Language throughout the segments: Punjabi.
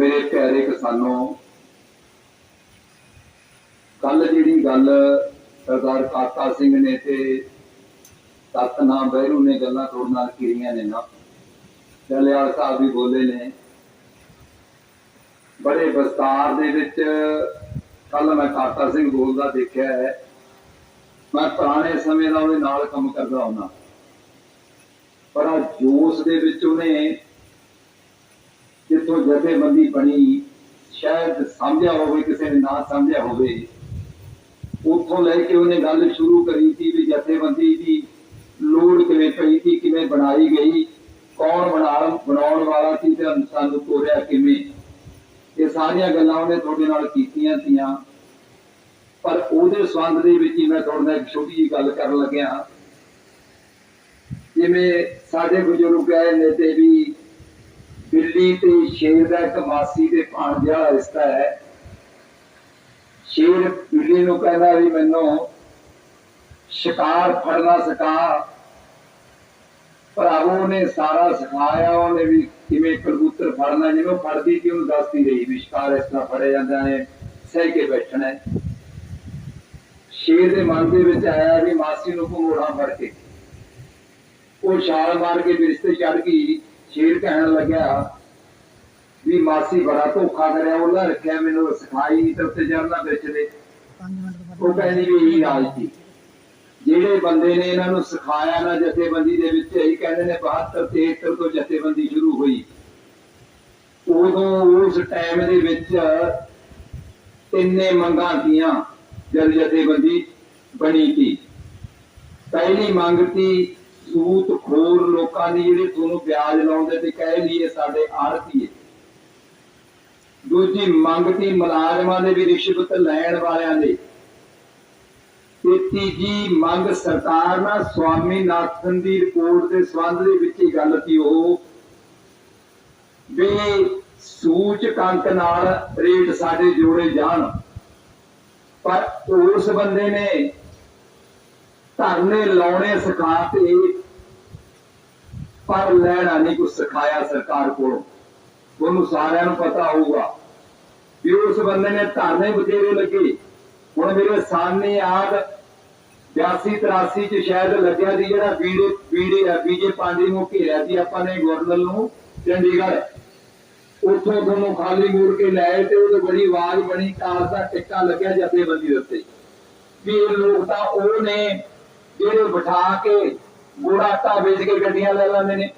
ਮੇਰੇ ਪਿਆਰੇ ਕਿਸਾਨੋ ਕੱਲ ਜਿਹੜੀ ਗੱਲ ਸਰਦਾਰ ਕਾਕਾ ਸਿੰਘ ਨੇ ਤੇ ਸਤਨਾਮ ਬਹਿਰੂ ਨੇ ਗੱਲਾਂ ਤੁਹਾਡੇ ਨਾਲ ਕੀਤੀਆਂ ਨੇ ਨਾ। ਜਲਿਆਲ ਸਾਹਿਬ ਵੀ ਬੋਲੇ ਨੇ। ਬੜੇ ਵਿਸਤਾਰ ਦੇ ਵਿੱਚ ਕੱਲ ਮੈਂ ਕਾਕਾ ਸਿੰਘ ਬੋਲਦਾ ਦੇਖਿਆ ਹੈ। ਮੈਂ ਪੁਰਾਣੇ ਸਮੇਂ ਦਾ ਉਹਦੇ ਨਾਲ ਕੰਮ ਕਰਦਾ ਹੁੰਦਾ। ਪਰ ਆ ਜੋਸ਼ ਦੇ ਵਿੱਚ ਉਹਨੇ ਜਿੱਥੋਂ ਜਥੇਬੰਦੀ ਬਣੀ, ਸ਼ਾਇਦ ਸਮਝਿਆ ਹੋਵੇ, ਕਿਸੇ ਨੇ ਨਾ ਸਮਝਿਆ ਹੋਵੇ। ਉੱਥੋਂ ਲੈ ਕੇ ਉਹਨੇ ਗੱਲ ਸ਼ੁਰੂ ਕਰੀ ਸੀ ਵੀ ਜਥੇਬੰਦੀ ਦੀ ਲੋੜ ਕਿਵੇਂ ਪਈ ਸੀ, ਕਿਵੇਂ ਬਣਾਈ ਗਈ, ਕੌਣ ਬਣਾਉਣ ਬਣਾਉਣ ਵਾਲਾ ਸੀ ਤੇ ਸਾਨੂੰ ਤੋਰਿਆ ਕਿਵੇਂ। ਇਹ ਸਾਰੀਆਂ ਗੱਲਾਂ ਉਹਨੇ ਤੁਹਾਡੇ ਨਾਲ ਕੀਤੀਆਂ ਤੀਆਂ ਪਰ ਉਹਦੇ ਸੰਬੰਧ ਦੇ ਵਿੱਚ ਹੀ ਮੈਂ ਤੁਹਾਡੇ ਨਾਲ ਇੱਕ ਛੋਟੀ ਜਿਹੀ ਗੱਲ ਕਰਨ ਲੱਗਿਆ। ਜਿਵੇਂ ਸਾਡੇ ਬਜ਼ੁਰਗ ਆਏ ਨੇ ਤੇ ਵੀ ਬਿੱਲੀ ਤੇ ਸ਼ੇਰ ਦਾ ਇੱਕ ਮਾਸੀ ਦੇ ਭਾਣਜਾ ਰਿਸ਼ਤਾ ਹੈ। ਸ਼ੇਰ ਬਿੱਲੀ ਨੂੰ ਕਹਿੰਦਾ ਵੀ ਮੈਨੂੰ ਸ਼ਿਕਾਰ, ਫੜਨਾ ਸਿਖਾ। ਭਰਾਵੋ ਨੇ ਸਾਰਾ ਸਿਖਾਇਆ, ਉਹਨੇ ਵੀ ਕਿਵੇਂ ਕਬੂਤਰ ਫੜਨਾ, ਜਿਹਨੂੰ ਫੜਦੀ ਸੀ, ਉਹਨੂੰ ਦੱਸਦੀ ਰਹੀ ਵੀ ਸ਼ਿਕਾਰ ਇਸ ਤਰ੍ਹਾਂ ਫੜਿਆ ਜਾਂਦਾ ਹੈ ਸਹਿ ਕੇ ਬੈਠਣਾ ਸ਼ੇਰ ਦੇ ਮਨ ਦੇ ਵਿੱਚ ਆਇਆ ਵੀ ਮਾਸੀ ਨੂੰ ਘਮੋੜਾ ਫੜ ਕੇ। ਉਹ ਛਾਲ ਮਾਰ ਕੇ ਬਿਸਤੇ ਚੜ ਗਈ। ਸ਼ੇਰ ਕਹਿਣ ਲੱਗਿਆ ਵੀ ਮਾਸੀ ਬੜਾ ਧੋਖਾ ਕਰਿਆ ਉਹਨਾਂ ਰੱਖਿਆ ਮੈਨੂੰ ਸਿਖਾਈ ਤੇ ਉੱਤੇ ਚੜਨਾ ਵਿੱਚ ਦੇ ਉਹ ਕਹਿੰਦੀ ਵੀ ਇਹੀ ਰਾਜ ਸੀ। ਜਿਹੜੇ ਬੰਦੇ ਨੇ ਇਹਨਾਂ ਨੂੰ ਸਿਖਾਇਆ ਨਾ ਜਥੇਬੰਦੀ ਦੇ ਵਿੱਚ, ਇਹੀ ਕਹਿੰਦੇ ਨੇ 72 73 ਤੋਂ ਜਥੇਬੰਦੀ ਸ਼ੁਰੂ ਹੋਈ। ਉਦੋਂ ਉਸ ਟਾਈਮ ਦੇ ਵਿੱਚ ਤਿੰਨੇ ਮੰਗਾਂ ਦੀਆਂ ਜਦ ਜਥੇਬੰਦੀ ਬਣੀ ਸੀ। ਪਹਿਲੀ ਮੰਗ ਸੀ ਸੂਤ ਖੋਰ ਲੋਕਾਂ ਦੀ ਜਿਹੜੇ ਤੁਹਾਨੂੰ ਵਿਆਜ ਲਾਉਂਦੇ ਤੇ ਕਹਿ ਲਈਏ ਸਾਡੇ ਆੜਤੀਏ ਦੂਜੀ ਮੰਗ ਮੁਲਾਜ਼ਮਾਂ ਦੇ ਵੀ ਰਿਸ਼ਵਤ ਲੈਣ ਵਾਲਿਆਂ ਦੇ। ਤੇ ਤੀਜੀ ਮੰਗ ਸਰਕਾਰ ਨਾਲ ਸਵਾਮੀਨਾਥਨ ਦੀ ਰਿਪੋਰਟ ਦੇ ਸੰਬੰਧ ਦੇ ਵਿੱਚ ਹੀ ਗੱਲ ਸੀ ਉਹ ਵੀ ਸੂਚਕਾਂਕ ਨਾਲ ਰੇਟ ਸਾਡੇ ਜੋੜੇ ਜਾਣ। ਪਰ ਉਸ ਬੰਦੇ ਨੇ ਧਰਨੇ ਲਾਉਣੇ ਸਿਖਾ ਤੇ ਪਰ ਲੈਣਾ ਨਹੀਂ ਕੁਝ ਸਿਖਾਇਆ ਸਰਕਾਰ ਕੋਲੋਂ। ਉਹਨੂੰ ਸਾਰਿਆਂ ਨੂੰ ਪਤਾ ਹੋਊਗਾ ਵੀ ਉਸ ਬੰਦੇ ਨੇ ਧਰਨੇ ਬਥੇਰੇ ਲੱਗੇ। ਹੁਣ ਮੇਰੇ ਸਾਹਮਣੇ ਆਦ 82 83 ਚ ਸ਼ਾਇਦ ਲੱਗਿਆ ਸੀ ਜਿਹੜਾ ਬੀੜੇ ਬੀੜੇ ਬੀਜੇ ਪਾਂਡੀ ਨੂੰ ਘੇਰਿਆ ਸੀ ਆਪਾਂ ਨੇ ਗਵਰਨਰ ਨੂੰ, ਚੰਡੀਗੜ੍ਹ। ਉੱਥੋਂ ਤੁਹਾਨੂੰ ਖਾਲੀ ਮੂੜ ਕੇ ਲੈ ਤੇ ਉਹਦੇ ਬੜੀ ਆਵਾਜ਼ ਬਣੀ ਕਾਰ ਦਾ ਟਿੱਕਾ ਲੱਗਿਆ ਜਥੇਬੰਦੀ ਦੇ ਉੱਤੇ। ਵੀ ਇਹ ਲੋਕ ਤਾਂ ਉਹ ਨੇ ਜਿਹੜੇ ਬਿਠਾ ਕੇ ਗੋੜਾ ਆਟਾ ਵੇਚ ਕੇ ਗੱਡੀਆਂ ਲੈ ਲੈਂਦੇ ਨੇ।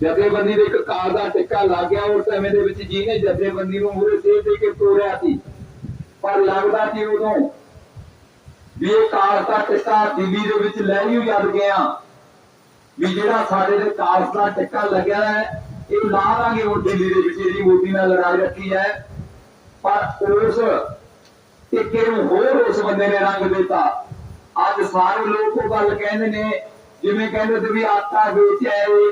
ਜਥੇਬੰਦੀ ਦੇ ਇੱਕ ਕਾਰ ਦਾ ਟਿੱਕਾ ਲੱਗ ਗਿਆ, ਉਸ ਸਮੇਂ ਦੇ ਵਿੱਚ ਜਿਹਨੇ ਜਥੇਬੰਦੀ ਨੂੰ ਮੂਰੇ ਸੇ ਦੇ ਕੇ ਤੋੜਿਆ ਸੀ। ਪਰ ਲੱਗਦਾ ਸੀ ਉਦੋਂ ਵੀ ਇਹ ਕਾਰ ਦਾ ਟਿੱਕਾ ਦਿੱਲੀ ਦੇ ਵਿੱਚ ਲੈ ਹੀ ਜਦ ਗਿਆ। ਵੀ ਜਿਹੜਾ ਸਾਡੇ ਦੇ ਕਾਰ ਦਾ ਟਿੱਕਾ ਲੱਗਿਆ ਹੈ, ਇਹ ਲਾ ਲਾਂਗੇ ਉਹ ਦਿੱਲੀ ਦੇ ਵਿੱਚ ਇਹਦੀ ਮੋਦੀ ਨਾਲ ਲੜਾਈ ਰੱਖੀ ਹੈ। ਪਰ ਉਸ ਟਿੱਕੇ ਨੂੰ ਹੋਰ ਉਸ ਬੰਦੇ ਨੇ ਰੰਗ ਦਿੱਤਾ। ਅੱਜ ਸਾਰੇ ਲੋਕ ਉਹ ਗੱਲ ਕਹਿੰਦੇ ਨੇ, ਜਿਵੇਂ ਕਹਿੰਦੇ ਤੇ ਵੀ ਆਟਾ ਵੇਚਿਆ ਏ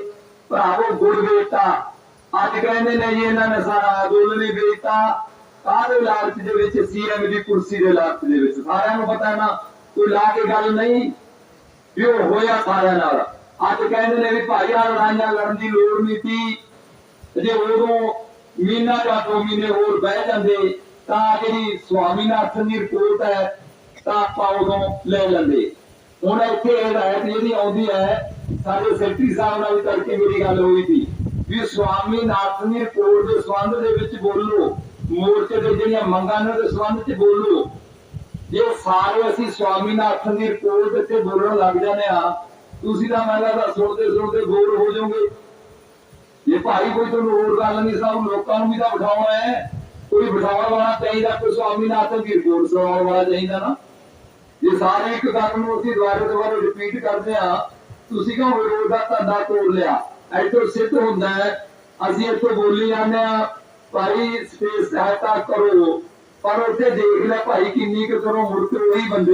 ਭਰਾਵੋ ਗੁੜ ਵੇਚਤਾ। ਅੱਜ ਕਹਿੰਦੇ ਨੇ ਜੀ ਇਹਨਾਂ ਨੇ ਸਾਰਾ ਅੰਦੋਲਨ ਹੀ ਵੇਚਤਾ। ਕਾਹਦੇ ਲਾਲਚ ਦੇ ਵਿੱਚ ਸੀਐਮ ਦੀ ਕੁਰਸੀ ਦੇ ਲਾਲਚ ਦੇ ਵਿੱਚ। ਸਾਰਿਆਂ ਨੂੰ ਪਤਾ ਨਾ, ਕੋਈ ਲਾ ਕੇ ਗੱਲ ਨਹੀਂ, ਵੀ ਉਹ ਹੋਇਆ ਸਾਰਿਆਂ ਨਾਲ। ਅੱਜ ਕਹਿੰਦੇ ਨੇ ਵੀ ਭਾਈ ਆ ਲੜਾਈਆਂ ਲੜਨ ਦੀ ਲੋੜ ਨਹੀਂ ਸੀ। ਜੇ ਉਦੋਂ ਮਹੀਨਾ ਜਾਂ ਦੋ ਮਹੀਨੇ ਹੋਰ ਬਹਿ ਜਾਂਦੇ, ਤਾਂ ਜਿਹੜੀ ਸਵਾਮੀਨਾਥਨ ਦੀ ਰਿਪੋਰਟ ਹੈ ਤਾਂ ਆਪਾਂ ਉਦੋਂ ਲੈ ਲੈਂਦੇ। ਹੁਣ ਇੱਥੇ ਇਹ ਜਿਹੜੀ ਆਉਂਦੀ ਹੈ, ਸਾਡੇ ਸੈਕਟਰੀ ਸਾਹਿਬ ਨਾਲ ਵੀ ਕਰਕੇ ਮੇਰੀ ਗੱਲ ਹੋਈ ਸੀ ਵੀ ਸਵਾਮੀਨਾਥਨ ਦੀ ਰਿਪੋਰਟ ਦੇ ਸੰਬੰਧ ਦੇ ਵਿੱਚ ਬੋਲੋ, ਮੋਰਚੇ ਦੇ ਜਿਹੜੀਆਂ ਮੰਗਾਂ ਨੇ ਉਹਦੇ ਸੰਬੰਧ ਚ ਬੋਲੋ। ਜੇ ਸਾਰੇ ਅਸੀਂ ਸਵਾਮੀਨਾਥਨ ਦੀ ਰਿਪੋਰਟ ਤੇ ਬੋਲਣ ਲੱਗ ਜਾਂਦੇ ਆ ਤੁਸੀਂ ਤਾਂ ਮੈਂ ਲੱਗਦਾ ਸੁਣਦੇ ਸੁਣਦੇ ਬੋਰ ਹੋ ਜਾਓਗੇ। ਜੇ ਭਾਈ ਕੋਈ ਤੁਹਾਨੂੰ ਹੋਰ ਗੱਲ ਨਹੀਂ ਸਭ ਲੋਕਾਂ ਨੂੰ ਵੀ ਤਾਂ ਬਿਠਾਉਣਾ ਹੈ। ਕੋਈ ਬਿਠਾਉਣ ਵਾਲਾ ਚਾਹੀਦਾ, ਕੋਈ ਸਵਾਮੀਨਾਥਨ ਦੀ ਰਿਪੋਰਟ ਸੁਣਾਉਣ ਵਾਲਾ ਚਾਹੀਦਾ ਨਾ। ਜੇ ਸਾਰੇ ਇੱਕ ਗੱਲ ਨੂੰ ਅਸੀਂ ਦੁਬਾਰਾ ਦੁਬਾਰਾ ਰਿਪੀਟ ਕਰਦੇ ਆ ਤੁਸੀਂ ਕਿਉਂ ਵਿਰੋਧ ਦਾ ਧੰਦਾ ਤੋੜ ਲਿਆ? ਇੱਥੋਂ ਸਿੱਧ ਹੁੰਦਾ ਹੈ, ਅਸੀਂ ਇੱਥੇ ਬੋਲੀ ਜਾਂਦੇ ਆ ਭਾਈ ਸਪੇਸ ਸਹਾਇਤਾ ਕਰੋ। ਪਰ ਉੱਥੇ ਦੇਖ ਲੈ ਭਾਈ ਕਿੰਨੀ ਕੁ ਕਰੋ ਮੁੜ ਕੇ ਉਹੀ ਬੰਦੇ